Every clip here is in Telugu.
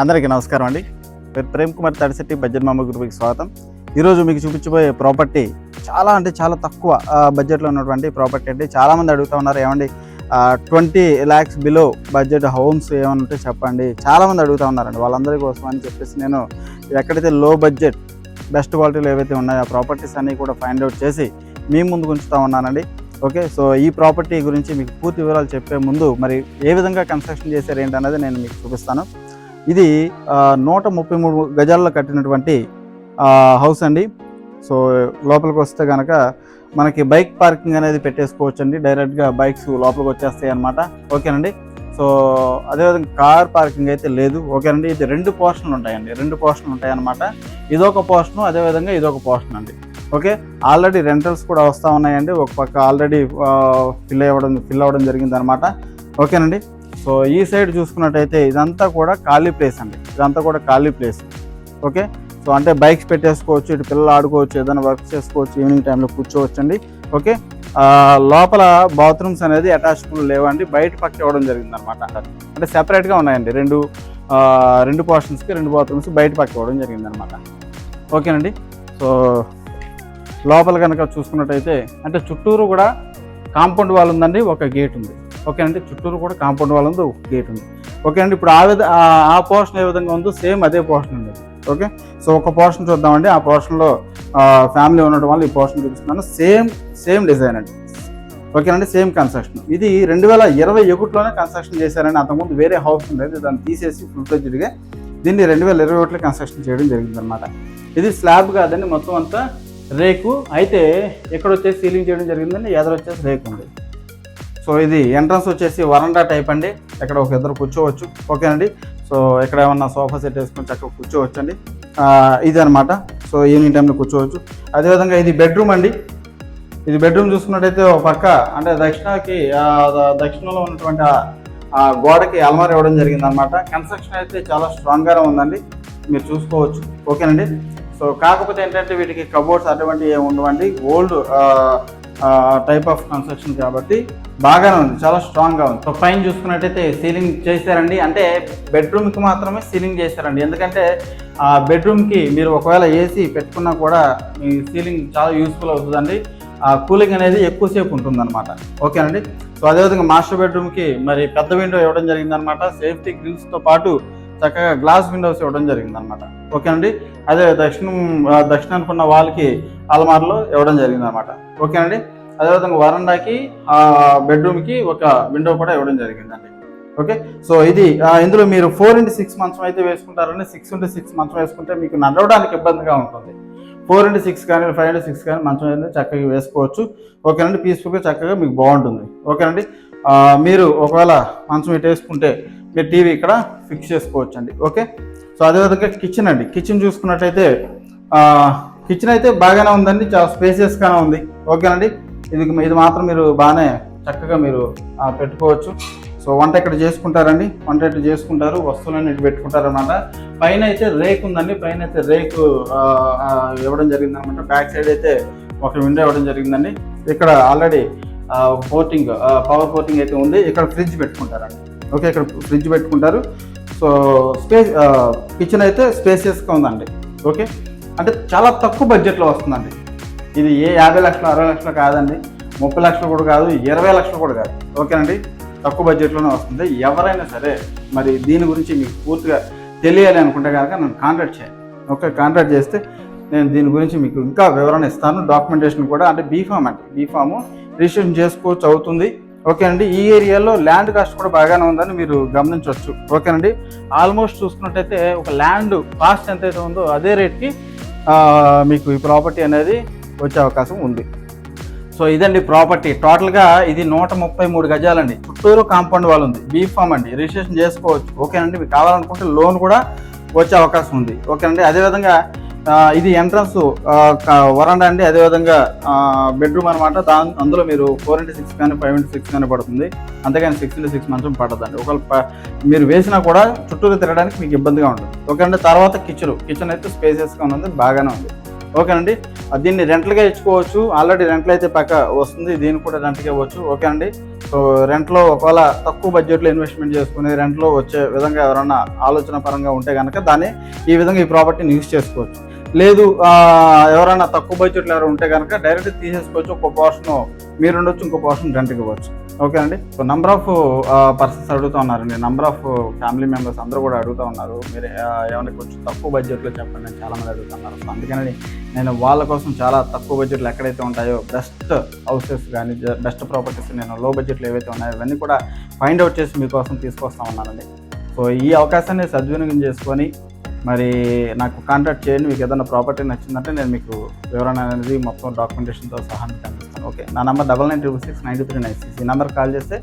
అందరికీ నమస్కారం అండి. ప్రేమ్ కుమార్ తడిశెట్టి బడ్జెట్ మామ గ్రూప్కి స్వాగతం. ఈరోజు మీకు చూపించబోయే ప్రాపర్టీ చాలా అంటే చాలా తక్కువ బడ్జెట్లో ఉన్నటువంటి ప్రాపర్టీ అండి. చాలామంది అడుగుతూ ఉన్నారు ఏమండి twenty lakhs below budget homes ఏమైనా ఉంటే చెప్పండి. చాలామంది అడుగుతూ ఉన్నారండి వాళ్ళందరి కోసం అని చెప్పేసి నేను ఎక్కడైతే లో బడ్జెట్ బెస్ట్ క్వాలిటీలో ఏవైతే ఉన్నాయో ఆ ప్రాపర్టీస్ అన్నీ కూడా ఫైండ్ అవుట్ చేసి మీ ముందుకు ఉంచుతూ ఉన్నానండి. ఓకే సో ఈ ప్రాపర్టీ గురించి మీకు పూర్తి వివరాలు చెప్పే ముందు మరి ఏ విధంగా కన్స్ట్రక్షన్ చేశారు ఏంటన్నది నేను మీకు చూపిస్తాను. ఇది నూట ముప్పై మూడు గజాల్లో కట్టినటువంటి హౌస్ అండి. సో లోపలికి వస్తే కనుక మనకి బైక్ పార్కింగ్ అనేది పెట్టేసుకోవచ్చు అండి డైరెక్ట్గా బైక్స్ లోపలికి వచ్చేస్తాయి అనమాట ఓకేనండి? సో అదేవిధంగా కార్ పార్కింగ్ అయితే లేదు. ఓకేనండి? ఇది రెండు పోర్షన్లు ఉంటాయండి. రెండు పోర్షన్లు ఉంటాయన్నమాట. ఇదొక పోర్షను అదేవిధంగా ఇదొక పోర్షన్ అండి. ఓకే? ఆల్రెడీ రెంటల్స్ కూడా వస్తూ ఉన్నాయండి. ఒక పక్క ఆల్రెడీ ఫిల్ అవ్వడం ఫిల్ అవ్వడం జరిగింది అనమాట ఓకేనండి? సో ఈ సైడ్ చూసుకున్నట్టయితే ఇదంతా కూడా ఖాళీ ప్లేస్ అండి. ఇదంతా కూడా ఖాళీ ప్లేస్. ఓకే? సో అంటే బైక్స్ పెట్టేసుకోవచ్చు ఇటు పిల్లలు ఆడుకోవచ్చు ఏదైనా వర్క్ చేసుకోవచ్చు ఈవినింగ్ టైంలో కూర్చోవచ్చు అండి ఓకే లోపల బాత్రూమ్స్ అనేది అటాచ్డ్ లేవండి. బయట పక్క ఇవ్వడం జరిగింది అనమాట అంటే సెపరేట్గా ఉన్నాయండి. రెండు రెండు పోర్షన్స్కి రెండు బాత్రూమ్స్ బయట పక్క ఇవ్వడం జరిగింది అనమాట ఓకేనండి? సో లోపల కనుక చూసుకున్నట్టయితే అంటే చుట్టూరు కూడా కాంపౌండ్ వాల్ ఉందండి ఒక గేట్ ఉంది. ఓకే అండి చుట్టూరు కూడా కాంపౌండ్ వాల్ ఉంది ఒక గేట్ ఉంది. ఓకే అండి ఇప్పుడు ఆ విధ ఆ- పోర్షన్ ఏ విధంగా ఉందో సేమ్ అదే పోర్షన్ ఉంది ఓకే? సో ఒక పోర్షన్ చూద్దామండి. ఆ పోర్షన్లో ఫ్యామిలీ ఉండడం వల్ల ఈ పోర్షన్ చూపిస్తున్నాను సేమ్ సేమ్ డిజైన్ అండి. ఓకేనండి సేమ్ కన్స్ట్రక్షన్. ఇది రెండు వేల ఇరవై ఒకటిలోనే కన్స్ట్రక్షన్ చేశారని అంతకుముందు వేరే హౌస్ ఉండేది. దాన్ని తీసేసి ఫుల్ ఫ్లెజ్డ్గా దీన్ని రెండు వేల ఇరవై ఒకటిలో కన్స్ట్రక్షన్ చేయడం జరిగింది అనమాట ఇది స్లాబ్ కాదండి మొత్తం అంతా రేకు. అయితే ఎక్కడ వచ్చేసి సీలింగ్ చేయడం జరిగిందండి? ఎదరొచ్చేసి వచ్చేసి రేకు ఉంది. సో ఇది ఎంట్రన్స్ వచ్చేసి వరండా టైప్ అండి. ఇక్కడ ఒక ఇద్దరు కూర్చోవచ్చు. ఓకేనండి? సో ఇక్కడ ఏమన్నా సోఫా సెట్ వేసుకొని చక్కగా కూర్చోవచ్చు అండి ఇది అనమాట సో ఈవినింగ్ టైంలో కూర్చోవచ్చు. అదేవిధంగా ఇది బెడ్రూమ్ అండి. ఇది బెడ్రూమ్ చూసుకున్నట్టయితే ఒక పక్క అంటే దక్షిణకి దక్షిణంలో ఉన్నటువంటి ఆ- గోడకి అల్మార్ ఇవ్వడం జరిగింది అనమాట కన్స్ట్రక్షన్ అయితే చాలా స్ట్రాంగ్గానే ఉందండి. మీరు చూసుకోవచ్చు. ఓకేనండి? సో కాకపోతే ఏంటంటే వీటికి కబోర్డ్స్ అటువంటివి ఏమి ఉండవండి. ఓల్డ్ టైప్ ఆఫ్ కన్స్ట్రక్షన్ కాబట్టి బాగానే ఉంది చాలా స్ట్రాంగ్గా ఉంది. సో పైన చూసుకున్నట్టయితే సీలింగ్ చేశారండి. అంటే బెడ్రూమ్కి మాత్రమే సీలింగ్ చేశారండి. ఎందుకంటే ఆ బెడ్రూమ్కి మీరు ఒకవేళ ఏసీ పెట్టుకున్నా కూడా మీ సీలింగ్ చాలా యూస్ఫుల్ అవుతుందండి. ఆ కూలింగ్ అనేది ఎక్కువసేపు ఉంటుందన్నమాట. ఓకేనండి? సో అదేవిధంగా మాస్టర్ బెడ్రూమ్కి మరి పెద్ద విండో ఇవ్వడం జరిగిందనమాట సేఫ్టీ గ్రిల్స్తో పాటు చక్కగా గ్లాస్ విండోస్ ఇవ్వడం జరిగిందనమాట ఓకేనండి? అదే దక్షిణం ఆ, దక్షిణానికి ఉన్న వాళ్ళకి అల్మార్లో ఇవ్వడం జరిగిందనమాట ఓకేనండి అదేవిధంగా వరండాకి ఆ బెడ్రూమ్కి ఒక విండో కూడా ఇవ్వడం జరిగిందండి. ఓకే? సో ఇది ఇందులో మీరు ఫోర్ ఇంటూ సిక్స్ మంచం అయితే వేసుకుంటారని సిక్స్ ఇంటూ సిక్స్ మంచం వేసుకుంటే మీకు నడవడానికి ఇబ్బందిగా ఉంటుంది. ఫోర్ ఇంటూ సిక్స్ కానీ ఫైవ్ ఇంటూ సిక్స్ కానీ మంచం అయితే చక్కగా వేసుకోవచ్చు. ఓకేనండి? పీస్ఫుల్గా చక్కగా మీకు బాగుంటుంది. ఓకేనండి? మీరు ఒకవేళ మంచం ఇటు వేసుకుంటే మీరు టీవీ ఇక్కడ ఫిక్స్ చేసుకోవచ్చు అండి ఓకే? సో అదేవిధంగా కిచెన్ అండి. కిచెన్ చూసుకున్నట్టయితే కిచెన్ అయితే బాగానే ఉందండి చాలా స్పేసియస్గానే ఉంది. ఓకేనండి ఇది ఇది మాత్రం మీరు బాగానే చక్కగా మీరు పెట్టుకోవచ్చు. సో వంట ఇక్కడ చేసుకుంటారండి? వంట ఇక్కడ చేసుకుంటారు? వస్తువులన్నీ ఇటు పెట్టుకుంటారనమాట పైన అయితే రేక్ ఉందండి. పైన అయితే రేకు ఇవ్వడం జరిగిందనమాట బ్యాక్ సైడ్ అయితే ఒక విండో ఇవ్వడం జరిగిందండి. ఇక్కడ ఆల్రెడీ పోర్టింగ్ పవర్ పోర్టింగ్ అయితే ఉంది. ఇక్కడ ఫ్రిడ్జ్ పెట్టుకుంటారండి. ఓకే ఇక్కడ ఫ్రిడ్జ్ పెట్టుకుంటారు. సో స్పేస్ కిచెన్ అయితే స్పేసియస్గా ఉందండి. ఓకే అంటే చాలా తక్కువ బడ్జెట్లో వస్తుందండి. ఇది ఏ యాభై లక్షలు అరవై లక్షలు కాదండి. ముప్పై లక్షలు కూడా కాదు ఇరవై లక్షలు కూడా కాదు. ఓకేనండి? తక్కువ బడ్జెట్లోనే వస్తుంది. ఎవరైనా సరే మరి దీని గురించి మీకు పూర్తిగా తెలియాలి అనుకుంటే కనుక నన్ను కాంటాక్ట్ చేయండి. ఓకే కాంటాక్ట్ చేస్తే నేను దీని గురించి మీకు ఇంకా వివరణ ఇస్తాను. డాక్యుమెంటేషన్ కూడా అంటే బీఫామ్ అండి. బీఫాము రిజిస్ట్రేషన్ చేసుకోవచ్చు అవుతుంది. ఓకేనండి? ఈ ఏరియాలో ల్యాండ్ కాస్ట్ కూడా బాగానే ఉందని మీరు గమనించవచ్చు. ఓకేనండి? ఆల్మోస్ట్ చూసుకున్నట్టయితే ఒక ల్యాండ్ కాస్ట్ ఎంతైతే ఉందో అదే రేట్కి మీకు ఈ ప్రాపర్టీ అనేది వచ్చే అవకాశం ఉంది. సో ఇదండి ప్రాపర్టీ. టోటల్గా ఇది నూట ముప్పై మూడు గజాలండి. చుట్టూరు కాంపౌండ్ వాల్ ఉంది. బీఫామ్ అండి. రిజిస్ట్రేషన్ చేసుకోవచ్చు. ఓకేనండి? మీకు కావాలనుకుంటే లోన్ కూడా వచ్చే అవకాశం ఉంది. ఓకేనండి? అదేవిధంగా ఇది ఎంట్రన్స్ వరండా అండి. అదేవిధంగా బెడ్రూమ్ అనమాట దాని అందులో మీరు ఫోర్ ఇంటూ సిక్స్ కానీ ఫైవ్ ఇంటూ సిక్స్ కానీ పడుతుంది. అంతేగాని సిక్స్ ఇంటూ సిక్స్ మంచం పడదండి. ఒకవేళ మీరు వేసినా కూడా చుట్టూరు తిరగడానికి మీకు ఇబ్బందిగా ఉంటుంది. ఓకేనండి తర్వాత కిచెన్ కిచెన్ అయితే స్పేసెస్గా ఉంది బాగానే ఉంది. ఓకేనండి దీన్ని రెంట్లుగా ఇచ్చుకోవచ్చు. ఆల్రెడీ రెంట్లు అయితే పక్క వస్తుంది. దీన్ని కూడా రెంట్గా ఇవ్వచ్చు. ఓకేనండి సో రెంట్లో ఒకవేళ తక్కువ బడ్జెట్లో ఇన్వెస్ట్మెంట్ చేసుకుని రెంట్లో వచ్చే విధంగా ఎవరన్నా ఆలోచన పరంగా ఉంటే కనుక దాన్ని ఈ విధంగా ఈ ప్రాపర్టీని యూజ్ చేసుకోవచ్చు. లేదు ఎవరైనా తక్కువ బడ్జెట్లో ఎవరైనా ఉంటే కనుక డైరెక్ట్ తీసేసుకోవచ్చు ఒక పోర్షన్ మీరు ఉండొచ్చు ఇంకో పోర్షన్ రెంట్కి ఇవ్వచ్చు. ఓకే అండి? సో నంబర్ ఆఫ్ పర్సన్స్ అడుగుతూ ఉన్నారండి. నంబర్ ఆఫ్ ఫ్యామిలీ మెంబర్స్ అందరూ కూడా అడుగుతూ ఉన్నారు. మీరు ఏమైనా కొంచెం తక్కువ బడ్జెట్లో చెప్పండి అని చాలామంది అడుగుతున్నారు సో అందుకని నేను వాళ్ళ కోసం చాలా తక్కువ బడ్జెట్లో ఎక్కడైతే ఉంటాయో బెస్ట్ హౌసెస్ కానీ బెస్ట్ ప్రాపర్టీస్ నేను లో బడ్జెట్లో ఏవైతే ఉన్నాయో ఇవన్నీ కూడా ఫైండ్ అవుట్ చేసి మీకోసం తీసుకొస్తా ఉన్నానండి. సో ఈ అవకాశాన్ని సద్వినియోగం చేసుకొని మరి నాకు కాంటాక్ట్ చేయండి మీకు ఏదైనా ప్రాపర్టీ నచ్చిందంటే నేను మీకు వివరణ అనేది మొత్తం డాక్యుమెంటేషన్తో సహా మీకు అందిస్తాను. ఓకే నా number double nine triple six nine three nine six ఈ నెంబర్ కాల్ చేస్తే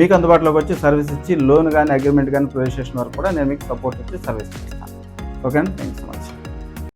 మీకు అందుబాటులోకి వచ్చి సర్వీస్ ఇచ్చి లోన్ కానీ అగ్రిమెంట్ కానీ రిజిస్ట్రేషన్ వరకు కూడా నేను మీకు సపోర్ట్ ఇచ్చి సర్వీస్ చేస్తాను. ఓకే అండి థ్యాంక్ యూ సో మచ్